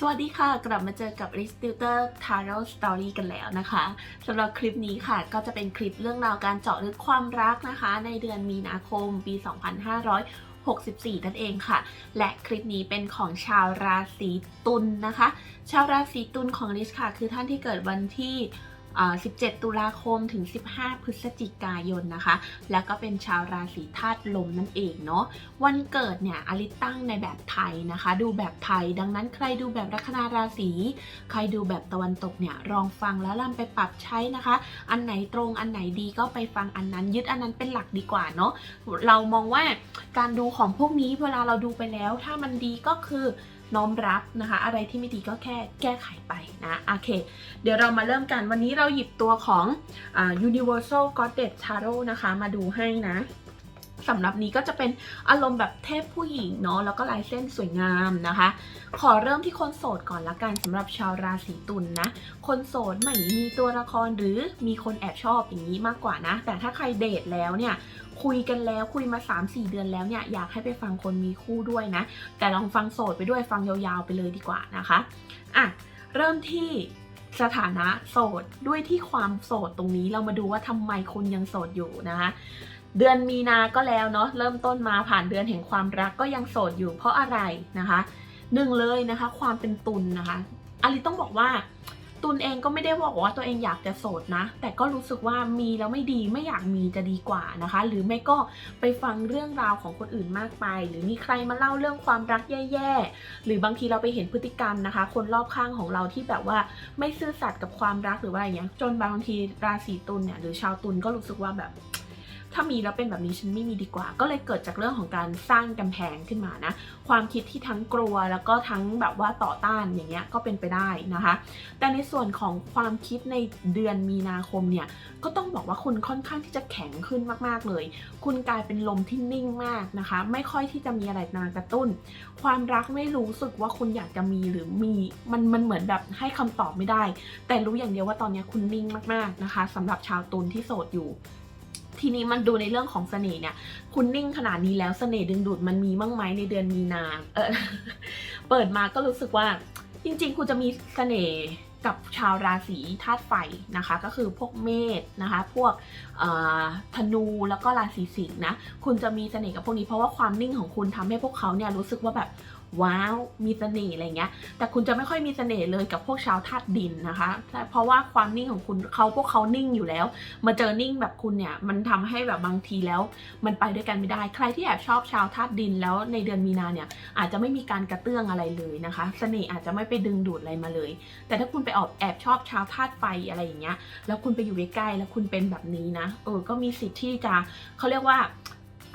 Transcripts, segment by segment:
สวัสดีค่ะ กลับมาเจอกับ r i s t u t o r Tarot Story กันแล้วนะคะสำหรับคลิปนี้ค่ะ ก็จะเป็นคลิปเรื่องราวการเจาะลึกความรักนะคะ ในเดือนมีนาคมปี 2564 นั่นเองค่ะ และคลิปนี้เป็นของชาวราศีตุลนนะคะ ชาวราศีตุลของลิสค่ะ คือท่านที่เกิดวันที่ 17 ตุลาคมถึง 15 พฤศจิกายนนะคะ แล้วก็เป็นชาวราศีธาตุลมนั่นเองเนาะวันเกิดเนี่ยอลิตั้งในแบบไทยนะคะ ดูแบบไทย ดังนั้นใครดูแบบลัคนาราศีใครดูแบบตะวันตกเนี่ยลองฟังแล้วนำไปปรับใช้นะคะ อันไหนตรงอันไหนดีก็ไปฟังอันนั้น ยึดอันนั้นเป็นหลักดีกว่าเนาะเรามองว่าการดูของพวกนี้เวลาเราดูไปแล้ว ถ้ามันดีก็คือ น้อมรับนะคะ อะไรที่ไม่ดีก็แค่แก้ไขไปนะ โอเค เดี๋ยวเรามาเริ่มกันวันนี้เราหยิบตัวของอ Universal Goddess Tarot นะคะ มาดูให้นะ สำหรับนี้ก็จะเป็นอารมณ์แบบเทพผู้หญิงเนาะแล้วก็ลายเส้นสวยงามนะคะ ขอเริ่มที่คนโสดก่อนละกันสำหรับชาวราศีตุลนนะคนโสดไม่มีตัวละครหรือมีคนแอบชอบอย่างนี้มากกว่านะ แต่ถ้าใครเดทแล้วเนี่ยคุยกันแล้วคุยมา 3-4 เดือนแล้วเนี่ยอยากให้ไปฟังคนมีคู่ด้วยนะ แต่ลองฟังโสดไปด้วยฟังยาวๆไปเลยดีกว่านะคะอะเริ่มที่สถานะโสดด้วยที่ความโสดตรงนี้เรามาดูว่าทำไมคุณยังโสดอยู่นะคะ เดือนมีนาก็แล้วเนาะเริ่มต้นมาผ่านเดือนแห่งความรักก็ยังโสดอยู่เพราะอะไรนะคะหนึ่งเลยนะคะ ความเป็นตุลนนะคะอลิต้องบอกว่า ตุลเองก็ไม่ได้บอกว่าตัวเองอยากจะโสดนะ แต่ก็รู้สึกว่ามีแล้วไม่ดีไม่อยากมีจะดีกว่านะคะ หรือไม่ก็ไปฟังเรื่องราวของคนอื่นมากไป หรือมีใครมาเล่าเรื่องความรักแย่ๆหรือบางทีเราไปเห็นพฤติกรรมนะคะ คนรอบข้างของเราที่แบบว่าไม่ซื่อสัตย์กับความรักหรือว่าอย่างเงี้ยจนบางทีราศีตุลเนี่ยหรือชาวตุลก็รู้สึกว่าแบบ ถ้ามีแล้วเป็นแบบนี้ฉันไม่มีดีกว่า ก็เลยเกิดจากเรื่องของการสร้างกำแพงขึ้นมานะ ความคิดที่ทั้งกลัวแล้วก็ทั้งแบบว่าต่อต้านอย่างเงี้ยก็เป็นไปได้นะคะ แต่ในส่วนของความคิดในเดือนมีนาคมเนี่ยก็ต้องบอกว่าคุณค่อนข้างที่จะแข็งขึ้นมากๆเลย คุณกลายเป็นลมที่นิ่งมากนะคะ ไม่ค่อยที่จะมีอะไรมากระตุ้น ความรักไม่รู้สึกว่าคุณอยากจะมีหรือมีมันมันเหมือนแบบให้คำตอบไม่ได้ แต่รู้อย่างเดียวว่าตอนนี้คุณนิ่งมากๆนะคะสำหรับชาวตุลที่โสดอยู่ ทีนี้มันดูในเรื่องของเสน่ห์เนี่ย คุณนิ่งขนาดนี้แล้วเสน่ห์ดึงดูดมันมีมั่งไหมในเดือนมีนาเออเปิดมาก็รู้สึกว่า จริง ๆ คุณจะมีเสน่ห์กับชาวราศีธาตุไฟนะคะ ก็คือพวกเมษนะคะ พวกธนูแล้วก็ราศีสิงห์นะ คุณจะมีเสน่ห์กับพวกนี้เพราะว่าความนิ่งของคุณทำให้พวกเขาเนี่ยรู้สึกว่าแบบ ว้าวมีเสน่ห์อะไรเงี้ย แต่คุณจะไม่ค่อยมีเสน่ห์เลยกับพวกชาวธาตุดินนะคะแต่เพราะว่าความนิ่งของคุณเขาพวกเขานิ่งอยู่แล้ว มาเจอนิ่งแบบคุณเนี่ยมันทำให้แบบบางทีแล้ว มันไปด้วยกันไม่ได้ ใครที่แอบชอบชาวธาตุดินแล้วในเดือนมีนาเนี่ยอาจจะไม่มีการกระเตื้องอะไรเลยนะคะ เสน่ห์อาจจะไม่ไปดึงดูดอะไรมาเลย แต่ถ้าคุณไปออบแอบชอบชาวธาตุไฟอะไรอย่างเงี้ย แล้วคุณไปอยู่ใกล้ๆแล้วคุณเป็นแบบนี้นะ เออ ก็มีสิทธิ์ที่จะเขาเรียกว่า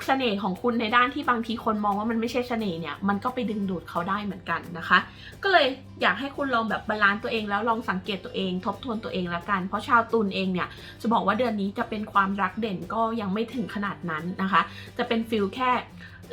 เสน่ห์ของคุณในด้านที่บางทีคนมองว่ามันไม่ใช่เสน่ห์เนี่ยมันก็ไปดึงดูดเขาได้เหมือนกันนะคะ ก็เลยอยากให้คุณลองแบบบาลานซ์ตัวเองแล้วลองสังเกตตัวเอง ทบทวนตัวเองละกัน เพราะชาวตุลเองเนี่ยจะบอกว่าเดือนนี้จะเป็นความรักเด่นก็ยังไม่ถึงขนาดนั้นนะคะ จะเป็นฟิลแค่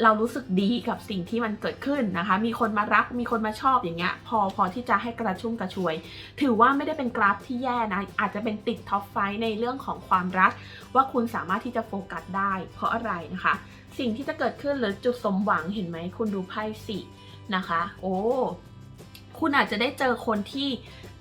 เรารู้สึกดีกับสิ่งที่มันเกิดขึ้นนะคะ มีคนมารัก มีคนมาชอบอย่างเงี้ย พอพอที่จะให้กระชุ่มกระชวย ถือว่าไม่ได้เป็นกราฟที่แย่นะ อาจจะเป็นติดท็อปไฟในเรื่องของความรัก ว่าคุณสามารถที่จะโฟกัสได้ เพราะอะไรนะคะ สิ่งที่จะเกิดขึ้นหรือจุดสมหวังเห็นไหม คุณดูไพ่สินะคะ โอ้ คุณอาจจะได้เจอคนที่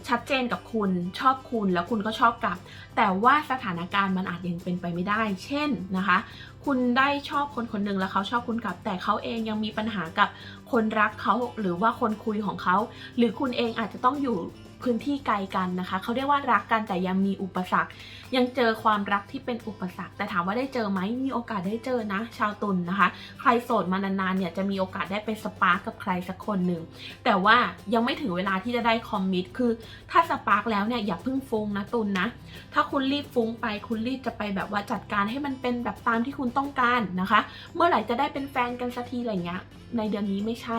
ชัดเจนกับคุณชอบคุณแล้วคุณก็ชอบกลับ แต่ว่าสถานการณ์มันอาจยังเป็นไปไม่ได้ เช่นนะคะ คุณได้ชอบคนคนหนึ่งแล้วเขาชอบคุณกลับ แต่เขาเองยังมีปัญหากับคนรักเขาหรือว่าคนคุยของเขา หรือคุณเองอาจจะต้องอยู่ พื้นที่ไกลกันนะคะ เขาเรียกว่ารักกันแต่ยังมีอุปสรรค ยังเจอความรักที่เป็นอุปสรรค แต่ถามว่าได้เจอไหมมีโอกาสได้เจอนะ ชาวตุลนนะคะ ใครโสดมานานๆเนี่ยจะมีโอกาสได้ไปสปาร์กกับใครสักคนหนึ่ง แต่ว่ายังไม่ถึงเวลาที่จะได้คอมมิตคือถ้าสปาร์กแล้วเนี่ยอย่าเพิ่งฟุ้งนะตุลนนะ ถ้าคุณรีบฟุ้งไปคุณรีบจะไปแบบว่าจัดการให้มันเป็นแบบตามที่คุณต้องการนะคะ เมื่อไหร่จะได้เป็นแฟนกันสักทีอะไรเงี้ยในเดือนนี้ไม่ใช่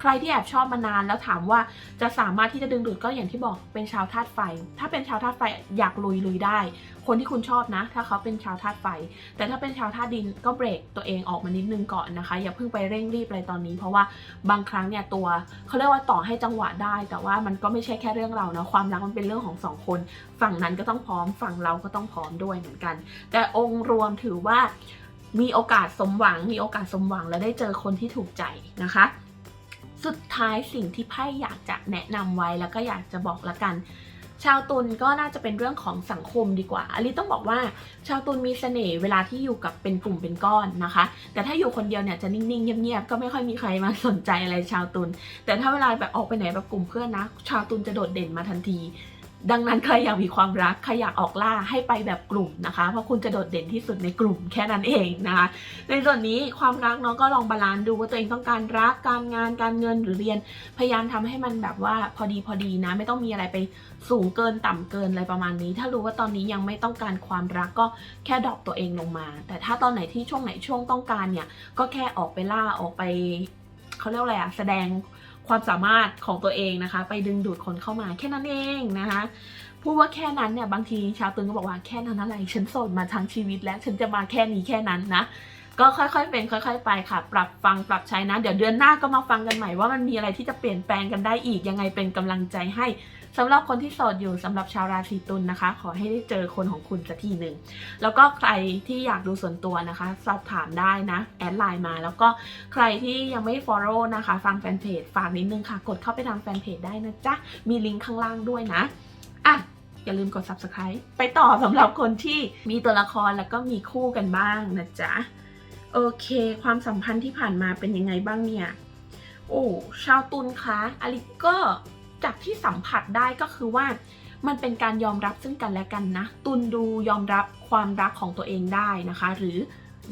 ใครที่แอบชอบมานานแล้วถามว่าจะสามารถที่จะดึงดูดก็อย่างที่บอกเป็นชาวธาตุไฟ ถ้าเป็นชาวธาตุไฟอยากลุยลุยได้ คนที่คุณชอบนะ ถ้าเขาเป็นชาวธาตุไฟ แต่ถ้าเป็นชาวธาตุดินก็เบรกตัวเองออกมานิดนึงก่อนนะคะ อย่าเพิ่งไปเร่งรีบอะไรตอนนี้ เพราะว่าบางครั้งเนี่ยตัวเขาเรียกว่าต่อให้จังหวะได้ แต่ว่ามันก็ไม่ใช่แค่เรื่องเรานะความรักมันเป็นเรื่องของสองคน ฝั่งนั้นก็ต้องพร้อมฝั่งเราก็ต้องพร้อมด้วยเหมือนกัน แต่องค์รวมถือว่า มีโอกาสสมหวัง มีโอกาสสมหวังและได้เจอคนที่ถูกใจนะคะ สุดท้ายสิ่งที่ไพ่อยากจะแนะนำไว้แล้วก็อยากจะบอกละกัน ชาวตุลก็น่าจะเป็นเรื่องของสังคมดีกว่าอลิต้องบอกว่า ชาวตุลมีเสน่ห์เวลาที่อยู่กับเป็นกลุ่มเป็นก้อนนะคะ แต่ถ้าอยู่คนเดียวเนี่ยจะนิ่งๆเงียบๆก็ไม่ค่อยมีใครมาสนใจอะไรชาวตุลแต่ถ้าเวลาแบบออกไปไหนแบบกลุ่มเพื่อนนะ ชาวตุลจะโดดเด่นมาทันที ดังนั้นใครอยากมีความรักใครอยากออกล่าให้ไปแบบกลุ่มนะคะ เพราะคุณจะโดดเด่นที่สุดในกลุ่มแค่นั้นเองนะคะ ในส่วนนี้ความรักเนาะก็ลองบาลานซ์ดูว่าตัวเองต้องการรักการงานการเงินหรือเรียนพยายามทำให้มันแบบว่าพอดีพอดีนะ ไม่ต้องมีอะไรไปสูงเกินต่ำเกินอะไรประมาณนี้ ถ้ารู้ว่าตอนนี้ยังไม่ต้องการความรักก็แค่ดรอปตัวเองลงมา แต่ถ้าตอนไหนที่ช่วงไหนช่วงต้องการเนี่ยก็แค่ออกไปล่าออกไปเขาเรียกอะไรอะแสดง ความสามารถของตัวเองนะคะ ไปดึงดูดคนเข้ามาแค่นั้นเองนะคะพูดว่าแค่นั้นเนี่ยบางทีชาวตึงก็บอกว่าแค่นั้นอะไรฉันโสดมาทั้งชีวิต แล้วฉันจะมาแค่นี้แค่นั้นนะก็ค่อยๆเป็นค่อย ๆ ไปค่ะ ปรับฟังปรับใช้นะ เดี๋ยวเดือนหน้าก็มาฟังกันใหม่ว่ามันมีอะไรที่จะเปลี่ยนแปลงกันได้อีกยังไงเป็นกำลังใจให้ สำหรับคนที่โสดอยู่สำหรับชาวราศีตุลนะคะ ขอให้ได้เจอคนของคุณสักทีหนึ่งแล้วก็ใครที่อยากดูส่วนตัวนะคะ สอบถามได้นะ แอดไลน์มา แล้วก็ใครที่ยังไม่ follow นะคะ ฟังแฟนเพจฝากนิดนึงค่ะ กดเข้าไปทางแฟนเพจได้นะจ๊ะ มีลิงก์ข้างล่างด้วยนะอะอย่าลืมกด subscribe ไปต่อสำหรับคนที่มีตัวละครแล้วก็มีคู่กันบ้างนะจ๊ะ โอเค ความสัมพันธ์ที่ผ่านมาเป็นยังไงบ้างเนี่ย โอ้ ชาวตุลคะอลิก็ จากที่สัมผัสได้ก็คือว่า มันเป็นการยอมรับซึ่งกันและกันนะ ตุลดูยอมรับความรักของตัวเองได้นะคะ หรือ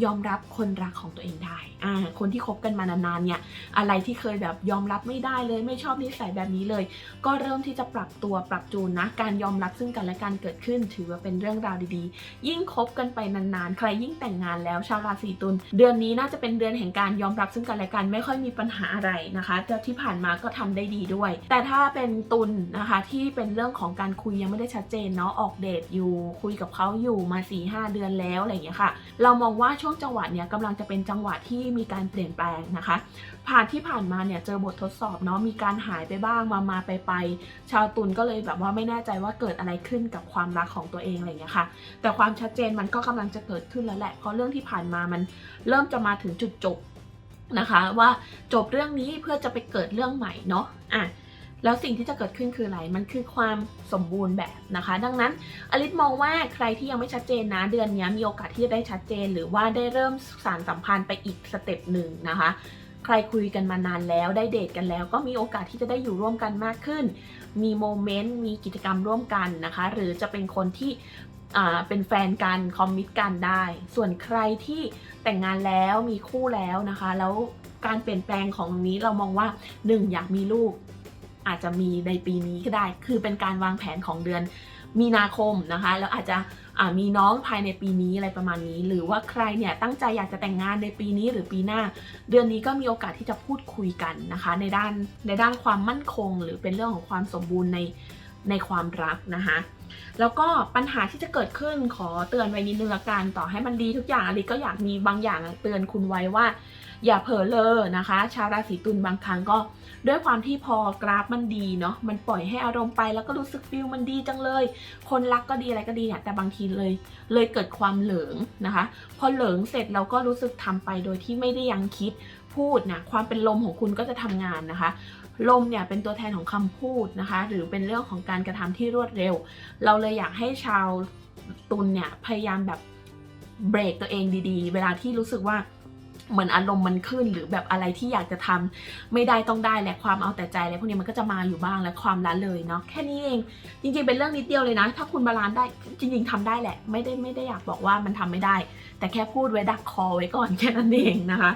ยอมรับคนรักของตัวเองได้อ่าคนที่คบกันมานานๆเนี่ยอะไรที่เคยแบบยอมรับไม่ได้เลยไม่ชอบนิสัยแบบนี้เลย ก็เริ่มที่จะปรับตัวปรับจูนนะการยอมรับซึ่งกันและกันเกิดขึ้น ถือว่าเป็นเรื่องราวดีๆ ยิ่งคบกันไปนานๆ ใครยิ่งแต่งงานแล้วชาวราศีตุลเดือนนี้น่าจะเป็นเดือนแห่งการยอมรับซึ่งกันและกันไม่ค่อยมีปัญหาอะไรนะคะแต่ที่ผ่านมาก็ทำได้ดีด้วย แต่ถ้าเป็นตุลนะคะที่เป็นเรื่องของการคุยยังไม่ได้ชัดเจนเนาะออกเดทอยู่คุยกับเขาอยู่มา4ีหเดือนแล้วอะไรอย่างเงี้ยค่ะ เรามองว่าช่วงจังหวะเนี้ยกำลังจะเป็นจังหวะที่มีการเปลี่ยนแปลงนะคะ ผ่านที่ผ่านมาเนี่ยเจอบททดสอบเนาะมีการหายไปบ้างมามาไปไปชาวตุลก็เลยแบบว่าไม่แน่ใจว่าเกิดอะไรขึ้นกับความรักของตัวเองอะไรอย่างเงี้ยค่ะ แต่ความชัดเจนมันก็กำลังจะเกิดขึ้นแล้วแหละเพราะเรื่องที่ผ่านมามันเริ่มจะมาถึงจุดจบนะคะ ว่าจบเรื่องนี้เพื่อจะไปเกิดเรื่องใหม่เนาะอะ แล้วสิ่งที่จะเกิดขึ้นคืออะไร มันคือความสมบูรณ์แบบนะคะ ดังนั้นอลิสมองว่าใครที่ยังไม่ชัดเจนนะ เดือนนี้มีโอกาสที่จะได้ชัดเจน หรือว่าได้เริ่มสารสัมพันธ์ไปอีกสเต็ปหนึ่งนะคะ ใครคุยกันมานานแล้วได้เดทกันแล้ว ก็มีโอกาสที่จะได้อยู่ร่วมกันมากขึ้น มีโมเมนต์ มีกิจกรรมร่วมกันนะคะ หรือจะเป็นคนที่เป็นแฟนกันคอมมิตกันได้ ส่วนใครที่แต่งงานแล้วมีคู่แล้วนะคะ แล้วการเปลี่ยนแปลงของตรงนี้เรามองว่า 1. อยากมีลูก อาจจะมีในปีนี้ก็ได้ คือเป็นการวางแผนของเดือนมีนาคมนะคะ แล้วอาจจะมีน้องภายในปีนี้อะไรประมาณนี้ หรือว่าใครเนี่ยตั้งใจอยากจะแต่งงานในปีนี้หรือปีหน้า เดือนนี้ก็มีโอกาสที่จะพูดคุยกันนะคะ ในด้านในด้านความมั่นคง หรือเป็นเรื่องของความสมบูรณ์ในในความรักนะคะ แล้วก็ปัญหาที่จะเกิดขึ้นขอเตือนไว้นิดนึงละกันต่อให้มันดีทุกอย่างอลิก็อยากมีบางอย่างเตือนคุณไว้ว่า อย่าเผลอเลอนะคะ ชาวราศีตุลบางครั้งก็ ด้วยความที่พอกราฟมันดีเนาะมันปล่อยให้อารมณ์ไปแล้วก็รู้สึกฟิลมันดีจังเลย คนรักก็ดีอะไรก็ดีเนี่ยแต่บางทีเลย เลยเกิดความเหลิงนะคะ พอเหลิงเสร็จเราก็รู้สึกทำไปโดยที่ไม่ได้ยังคิดพูดนะความเป็นลมของคุณก็จะทำงานนะคะลมเนี่ยเป็นตัวแทนของคำพูดนะคะ หรือเป็นเรื่องของการกระทำที่รวดเร็ว เราเลยอยากให้ชาวตุลเนี่ยพยายามแบบเบรกตัวเองดีๆ เวลาที่รู้สึกว่า เหมือนอารมณ์มันขึ้น หรือแบบอะไรที่อยากจะทำไม่ได้ต้องได้แหละความเอาแต่ใจอะไรพวกนี้มันก็จะมาอยู่บ้างและความละเลยเนาะแค่นี้เอง จริงๆเป็นเรื่องนิดเดียวเลยนะ ถ้าคุณบาลานซ์ได้จริง ๆทำได้แหละ ไม่ได้ไม่ได้อยากบอกว่ามันทำไม่ได้ แต่แค่พูดไว้ดักคอไว้ก่อนแค่นั้นเองนะคะ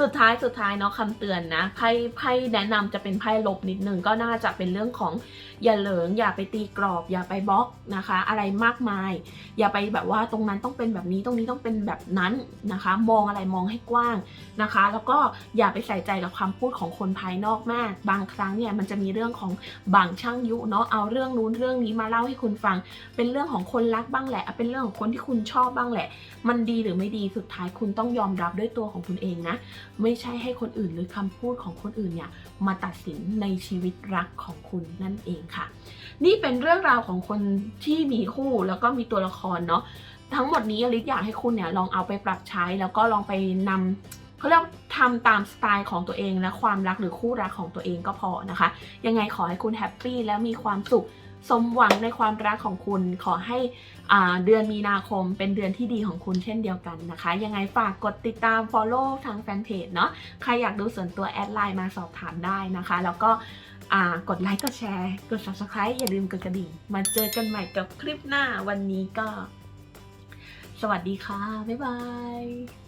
สุดท้ายสุดท้ายเนาะคำเตือนนะไพ่ไพ่แนะนำจะเป็นไพ่ลบนิดนึงก็น่าจะเป็นเรื่องของ อย่าเหลิงอย่าไปตีกรอบ อย่าไปบล็อกนะคะ อะไรมากมาย อย่าไปแบบว่าตรงนั้นต้องเป็นแบบนี้ตรงนี้ต้องเป็นแบบนั้นนะคะ มองอะไรมองให้กว้างนะคะ แล้วก็อย่าไปใส่ใจกับคำพูดของคนภายนอกมาก บางครั้งเนี่ยมันจะมีเรื่องของบางช่างยุเนาะเอาเรื่องนู้นเรื่องนี้มาเล่าให้คุณฟัง เป็นเรื่องของคนรักบ้างแหละ เป็นเรื่องของคนที่คุณชอบบ้างแหละ มันดีหรือไม่ดีสุดท้ายคุณต้องยอมรับด้วยตัวของคุณเองนะ ไม่ใช่ให้คนอื่นหรือคำพูดของคนอื่นเนี่ยมาตัดสินในชีวิตรักของคุณนั่นเองค่ะ นี่เป็นเรื่องราวของคนที่มีคู่แล้วก็มีตัวละครเนาะทั้งหมดนี้อลิซอยากให้คุณเนี่ยลองเอาไปปรับใช้แล้วก็ลองไปนำเขาเรียกทำตามสไตล์ของตัวเองและความรักหรือคู่รักของตัวเองก็พอนะคะ ยังไงขอให้คุณแฮปปี้และมีความสุข สมหวังในความรักของคุณ ขอให้อ่าเดือนมีนาคมเป็นเดือนที่ดีของคุณเช่นเดียวกันนะคะ ยังไงฝากกดติดตาม Follow ทางแฟนเพจเนาะใครอยากดูส่วนตัวแอดไลน์มาสอบถามได้นะคะ แล้วก็กดไลค์กดแชร์ กด subscribe อย่าลืมกดกระดิ่งมาเจอกันใหม่กับคลิปหน้าวันนี้ก็ สวัสดีค่ะ บ๊ายบาย